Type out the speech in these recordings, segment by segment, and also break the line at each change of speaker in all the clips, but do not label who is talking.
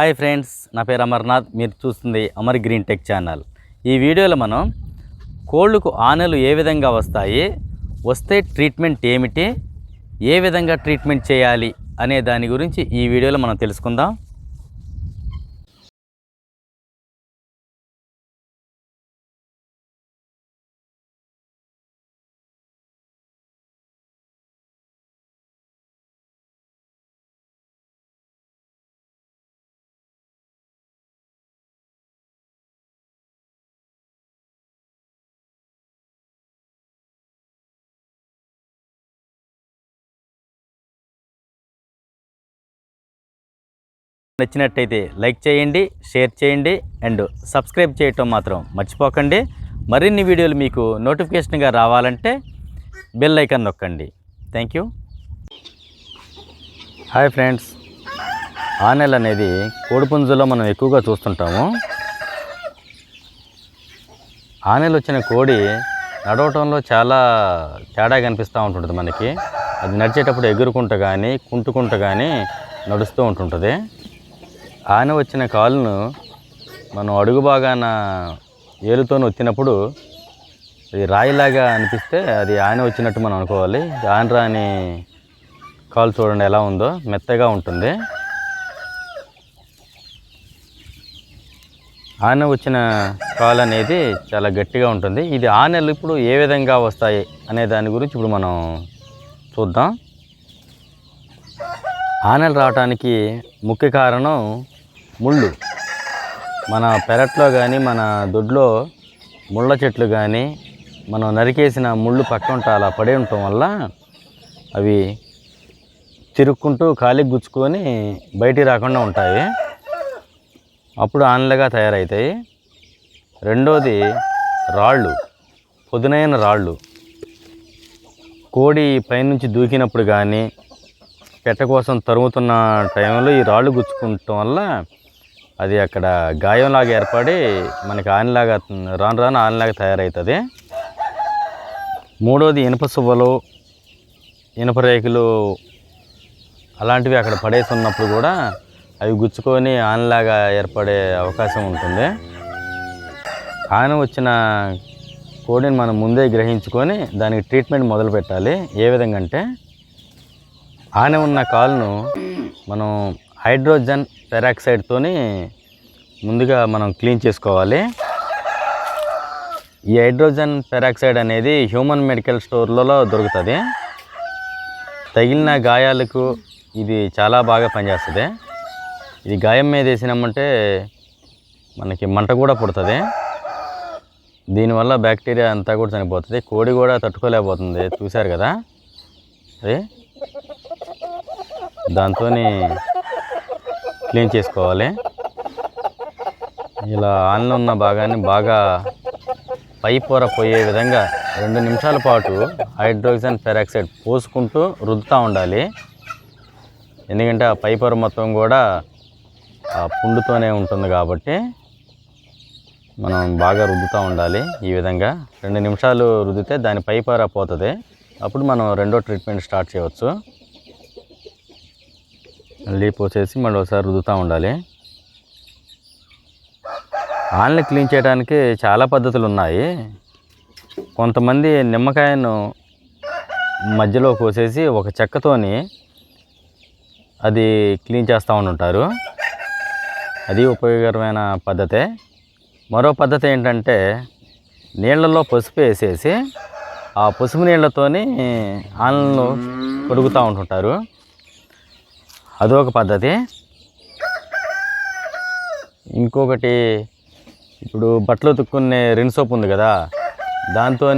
Hi friends నా పేరు అమర్నాథ్ మీరు చూస్తుంది అమర్ గ్రీన్ టెక్ ఛానల్. ఈ వీడియోలో మనం కోళ్ళకు ఆనలు ఏ విధంగా వస్తాయి వస్తే ట్రీట్మెంట్ ఏమిటి ఏ విధంగా ట్రీట్మెంట్ చేయాలి అనే దాని గురించి ఈ వీడియోలో మనం తెలుసుకుందాం. నచ్చినట్టయితే లైక్ చేయండి షేర్ చేయండి అండ్ సబ్స్క్రైబ్ చేయటం మాత్రం మర్చిపోకండి. మరిన్ని వీడియోలు మీకు నోటిఫికేషన్గా రావాలంటే బెల్ ఐకాన్ నొక్కండి. Thank you. Hi friends. ఆనెల్ అనేది కోడిపుంజులో మనం ఎక్కువగా చూస్తుంటాము. ఆనెలు వచ్చిన కోడి నడవటంలో చాలా తేడా కనిపిస్తూ ఉంటుంటుంది మనకి. అది నడిచేటప్పుడు ఎగురుకుంటూ కానీ కుంటుకుంటూ కానీ నడుస్తూ ఉంటుంటుంది. ఆన వచ్చిన కాలును మనం అడుగు భాగాన ఏలుతో వచ్చినప్పుడు అది రాయిలాగా అనిపిస్తే అది ఆన వచ్చినట్టు మనం అనుకోవాలి. ఆన రాని కాలు చూడండి ఎలా ఉందో. మెత్తగా ఉంటుంది. ఆన వచ్చిన కాలు అనేది చాలా గట్టిగా ఉంటుంది. ఇది ఆనెలు ఇప్పుడు ఏ విధంగా వస్తాయి అనే దాని గురించి ఇప్పుడు మనం చూద్దాం. ఆనెలు రావడానికి ముఖ్య కారణం ముళ్ళు. మన పెరట్లో కానీ మన దొడ్లో ముళ్ళ చెట్లు కానీ మనం నరికేసిన ముళ్ళు పక్కన అలా పడి ఉండటం వల్ల అవి తిరుక్కుంటూ కాలికి గుచ్చుకొని బయటికి రాకుండా ఉంటాయి. అప్పుడు ఆనలుగా తయారవుతాయి రెండోది రాళ్ళు. పొదునైన రాళ్ళు. కోడి పైనుంచి దూకినప్పుడు కానీ పెట్ట కోసం తరుముతున్న టైంలో ఈ రాళ్ళు గుచ్చుకుంటం వల్ల అది అక్కడ గాయంలాగా ఏర్పడి మనకి ఆనలాగా రాను రాను ఆనలాగా తయారవుతుంది మూడోది ఇనుప సువ్వలు ఇనుప రేకులు అలాంటివి అక్కడ పడేసి ఉన్నప్పుడు కూడా అవి గుచ్చుకొని ఆనలాగా ఏర్పడే అవకాశం ఉంటుంది. ఆన వచ్చిన కోడిని మనం ముందే గ్రహించుకొని దానికి ట్రీట్మెంట్ మొదలు పెట్టాలి. ఏ విధంగా అంటే ఆన ఉన్న కాలును మనం హైడ్రోజన్ పెరాక్సైడ్తోని ముందుగా మనం క్లీన్ చేసుకోవాలి. ఈ హైడ్రోజన్ పెరాక్సైడ్ అనేది హ్యూమన్ మెడికల్ స్టోర్లలో దొరుకుతుంది. తగిలిన గాయాలకు ఇది చాలా బాగా పనిచేస్తుంది. ఇది గాయం మీద వేసినామంటే మనకి మంట కూడా పుడుతుంది. దీనివల్ల బ్యాక్టీరియా అంతా కూడా చనిపోతుంది. కోడి కూడా తట్టుకోలేకపోతుంది. చూశారు కదా? అది? దాంతో క్లీన్ చేసుకోవాలి. ఇలా ఆన్లో ఉన్న భాగాన్ని బాగా పై పొర పోయే విధంగా రెండు నిమిషాల పాటు హైడ్రోజన్ పెరాక్సైడ్ పోసుకుంటూ రుద్దుతూ ఉండాలి. ఎందుకంటే ఆ పై పొర మొత్తం కూడా ఆ పుండుతోనే ఉంటుంది కాబట్టి మనం బాగా రుద్దుతూ ఉండాలి. ఈ విధంగా రెండు నిమిషాలు రుద్దితే దాని పై పొర పోతుంది. అప్పుడు మనం రెండో ట్రీట్మెంట్ స్టార్ట్ చేయవచ్చు. మళ్ళీ పోసేసి మళ్ళీ ఒకసారి రుదుతూ ఉండాలి. ఆన్లైన్ క్లీన్ చేయడానికి చాలా పద్ధతులు ఉన్నాయి. కొంతమంది నిమ్మకాయను మధ్యలో పోసేసి ఒక చెక్కతోని అది క్లీన్ చేస్తూ ఉంటారు అది ఉపయోగకరమైన పద్ధతే. మరో పద్ధతి ఏంటంటే నీళ్ళల్లో పసుపు వేసేసి ఆ పసుపు నీళ్ళతోని ఆన్లను కొడుగుతూ ఉంటుంటారు అదొక పద్ధతి. ఇంకొకటి ఇప్పుడు బట్టలు ఉతుక్కునే రిన్ సోప్ ఉంది కదా దాంతో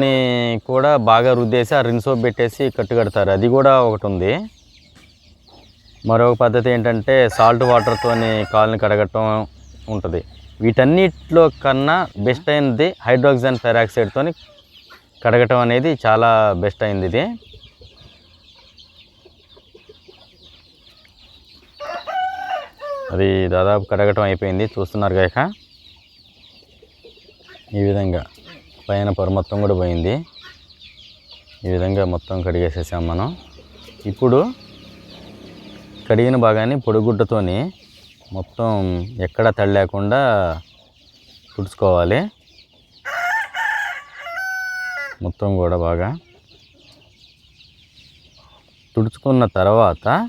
కూడా బాగా రుద్దేసి ఆ రిన్ సోప్ పెట్టేసి కట్టు కడతారు. అది కూడా ఒకటి ఉంది. మరొక పద్ధతి ఏంటంటే సాల్ట్ వాటర్తోని కాళ్ళని కడగటం ఉంటుంది. వీటన్నిటిలో కన్నా బెస్ట్ అయినది హైడ్రోక్సిజన్ పెరాక్సైడ్తో కడగటం అనేది చాలా బెస్ట్ అయింది ఇది. అది దాదాపు కడగటం అయిపోయింది. చూస్తున్నారు కాక ఈ విధంగా పైన పొర మొత్తం కూడా పోయింది. ఈ విధంగా మొత్తం కడిగేసేసాం మనం. ఇప్పుడు కడిగిన భాగాన్ని పొడిగుడ్డతోని మొత్తం ఎక్కడ తడి లేకుండా తుడుచుకోవాలి. మొత్తం కూడా బాగా తుడుచుకున్న తర్వాత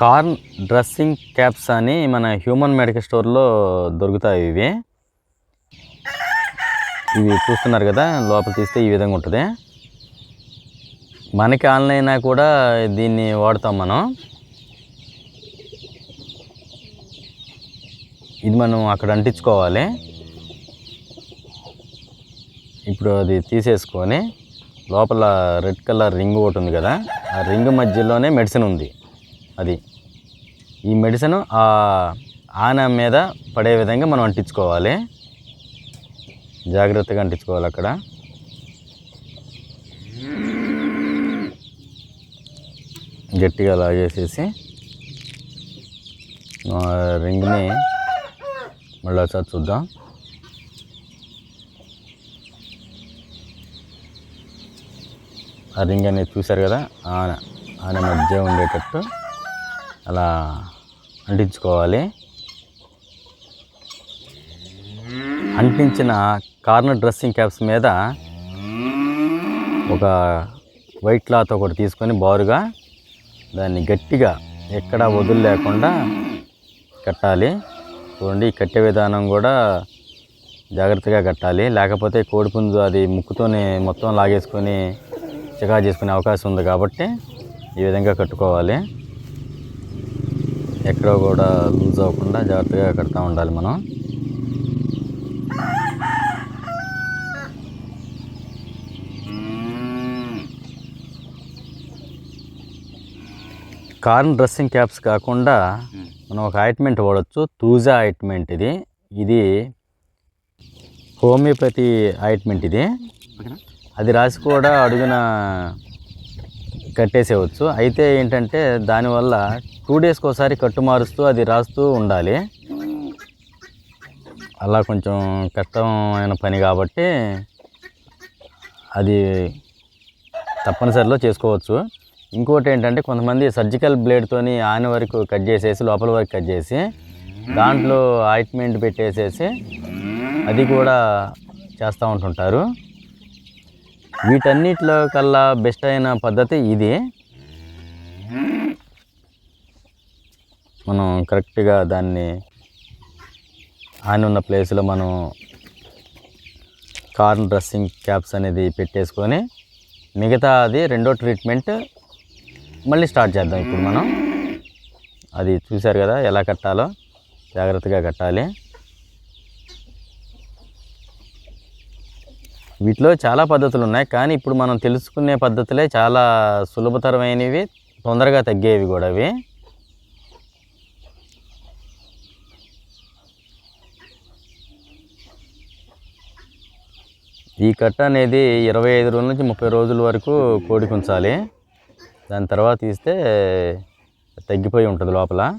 కార్న్ డ్రెస్సింగ్ క్యాప్స్ అని మన హ్యూమన్ మెడికల్ స్టోర్లో దొరుకుతాయి ఇవి. ఇవి చూస్తున్నారు కదా లోపల తీస్తే ఈ విధంగా ఉంటుంది. మనకి ఆన్లైన్ కూడా దీన్ని వాడతాం మనం. ఇది మనం అక్కడ అంటించుకోవాలి. ఇప్పుడు అది తీసేసుకొని లోపల రెడ్ కలర్ రింగ్ ఒకటి ఉంది కదా ఆ రింగ్ మధ్యలోనే మెడిసిన్ ఉంది. అది. ఈ మెడిసిన్ ఆ ఆన మీద పడే విధంగా మనం అంటించుకోవాలి. జాగ్రత్తగా అంటించుకోవాలి అక్కడ. గట్టిగా లాగేసేసి రింగ్ని మళ్ళీ ఒకసారి చూద్దాం. ఆ రింగ్ అనేది చూశారు కదా? ఆన ఆన మధ్య ఉండేటట్టు. అలా అంటించుకోవాలి. అంటించిన కార్నర్ డ్రెస్సింగ్ క్యాప్స్ మీద ఒక వైట్ క్లాత్ ఒకటి తీసుకొని బారుగా దాన్ని గట్టిగా ఎక్కడా వదులు లేకుండా కట్టాలి. చూడండి కట్టే విధానం కూడా జాగ్రత్తగా కట్టాలి. లేకపోతే కోడిపుంజు అది ముక్కుతోనే మొత్తం లాగేసుకొని చికా చేసుకునే అవకాశం ఉంది కాబట్టి ఈ విధంగా కట్టుకోవాలి. ఎక్కడ కూడా లూజ్ అవ్వకుండా జాగ్రత్తగా కడతా ఉండాలి మనం. కార్న్ డ్రెస్సింగ్ క్యాప్స్ కాకుండా మనం ఒక ఆయింట్మెంట్ వాడచ్చు. తూజా ఆయింట్మెంట్ ఇది. ఇది హోమియోపతి ఆయింట్మెంట్ ఇది. అది రాసి కూడా అడుగున కట్టేసేయవచ్చు అయితే ఏంటంటే దానివల్ల టూ డేస్కి ఒకసారి కట్టు మారుస్తూ అది రాస్తూ ఉండాలి. అలా కొంచెం కష్టమైన పని కాబట్టి అది తప్పనిసరిలో చేసుకోవచ్చు. ఇంకోటి ఏంటంటే కొంతమంది సర్జికల్ బ్లేడ్తోని ఆని వరకు కట్ చేసేసి లోపల వరకు కట్ చేసి దాంట్లో ఆయింట్మెంట్ పెట్టేసేసి అది కూడా చేస్తూ ఉంటుంటారు. వీటన్నిటిలో కల్లా బెస్ట్ అయిన పద్ధతి ఇది. మనం కరెక్ట్గా దాన్ని ఆయన ఉన్న ప్లేస్లో మనం కార్న్ డ్రెస్సింగ్ క్యాప్స్ అనేది పెట్టేసుకొని మిగతా అది రెండో ట్రీట్మెంట్ మళ్ళీ స్టార్ట్ చేద్దాం ఇప్పుడు మనం. అది చూశారు కదా ఎలా కట్టాలో? జాగ్రత్తగా కట్టాలి. వీటిలో చాలా పద్ధతులు ఉన్నాయి. కానీ ఇప్పుడు మనం తెలుసుకునే పద్ధతులే చాలా సులభతరమైనవి తొందరగా తగ్గేవి కూడా అవి. ఈ కట్ట అనేది ఇరవై ఐదు రోజుల నుంచి ముప్పై రోజుల వరకు కోడి ఉంచాలి దాని తర్వాత తీస్తే తగ్గిపోయి ఉంటుంది లోపల.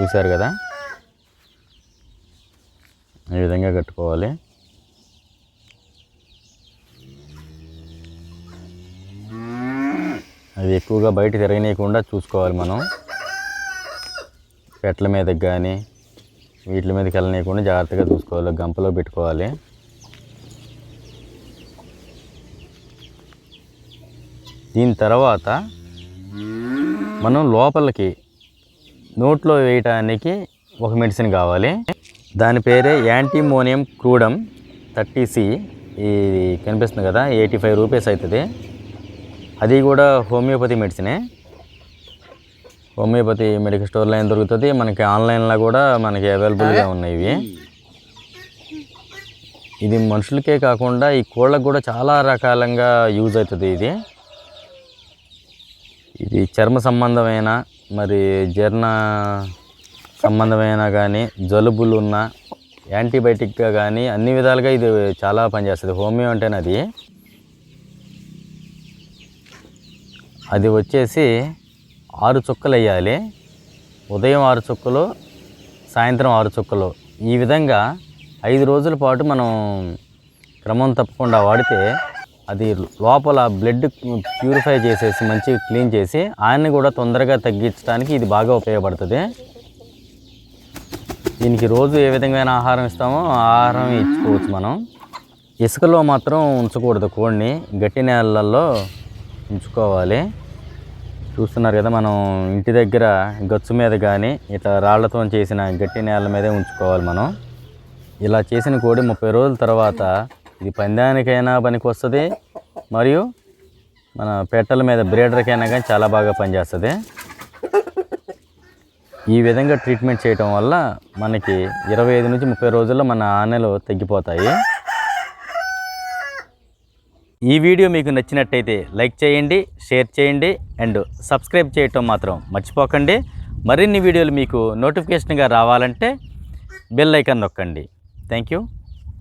చూశారు కదా? ఈ విధంగా కట్టుకోవాలి. అది ఎక్కువగా బయట తిరగనీయకుండా చూసుకోవాలి మనం. పెట్టల మీదకి కానీ వీటి మీదకి వెళ్ళనీయకుండా జాగ్రత్తగా చూసుకోవాలి గంపలో పెట్టుకోవాలి. దీని తర్వాత మనం లోపలికి నోట్లో వేయటానికి ఒక మెడిసిన్ కావాలి. దాని పేరే యాంటీమోనియం క్రూడమ్ థర్టీ సి. ఇది కనిపిస్తుంది కదా ఎయిటీ ఫైవ్ రూపీస్ అవుతుంది. అది కూడా హోమియోపతి మెడిసినే. హోమియోపతి మెడికల్ స్టోర్లో ఏం దొరుకుతుంది. మనకి ఆన్లైన్లో కూడా మనకి అవైలబుల్గా ఉన్నాయి ఇవి. ఇది మనుషులకే కాకుండా ఈ కోళ్ళకు కూడా చాలా రకాలంగా యూజ్ అవుతుంది ఇది. ఇది చర్మ సంబంధమైన మరి జీర్ణ సంబంధమైన కానీ జలుబులు ఉన్న యాంటీబయాటిక్గా కానీ అన్ని విధాలుగా ఇది చాలా పనిచేస్తుంది. హోమియో అంటేనే అది. అది వచ్చేసి ఆరు చుక్కలు వేయాలి. ఉదయం ఆరు చుక్కలు సాయంత్రం ఆరు చుక్కలు. ఈ విధంగా ఐదు రోజుల పాటు మనం క్రమం తప్పకుండా వాడితే అది లోపల బ్లడ్ ప్యూరిఫై చేసేసి మంచిగా క్లీన్ చేసి ఆయన్ని కూడా తొందరగా తగ్గించడానికి ఇది బాగా ఉపయోగపడుతుంది. దీనికి రోజు ఏ విధమైన ఆహారం ఇస్తామో ఆహారం ఇచ్చుకోవచ్చు మనం. ఇసుకలో మాత్రం ఉంచకూడదు. కోడిని గట్టి నేలల్లో ఉంచుకోవాలి. చూస్తున్నారు కదా మనం ఇంటి దగ్గర గచ్చు మీద కానీ ఇట్లా రాళ్ళతో చేసిన గట్టి నేల మీదే ఉంచుకోవాలి మనం. ఇలా చేసిన కోడి ముప్పై రోజుల తర్వాత ఇది పందానికైనా పనికి వస్తుంది మరియు మన పెట్టల మీద బ్రీడర్కైనా కానీ చాలా బాగా పనిచేస్తుంది. ఈ విధంగా ట్రీట్మెంట్ చేయటం వల్ల మనకి ఇరవై ఐదు నుంచి ముప్పై రోజుల్లో మన ఆనెలు తగ్గిపోతాయి. ఈ వీడియో మీకు నచ్చినట్టయితే లైక్ చేయండి షేర్ చేయండి అండ్ సబ్స్క్రైబ్ చేయటం మాత్రం మర్చిపోకండి. మరిన్ని వీడియోలు మీకు నోటిఫికేషన్గా రావాలంటే బెల్ ఐకాన్ నొక్కండి. Thank you.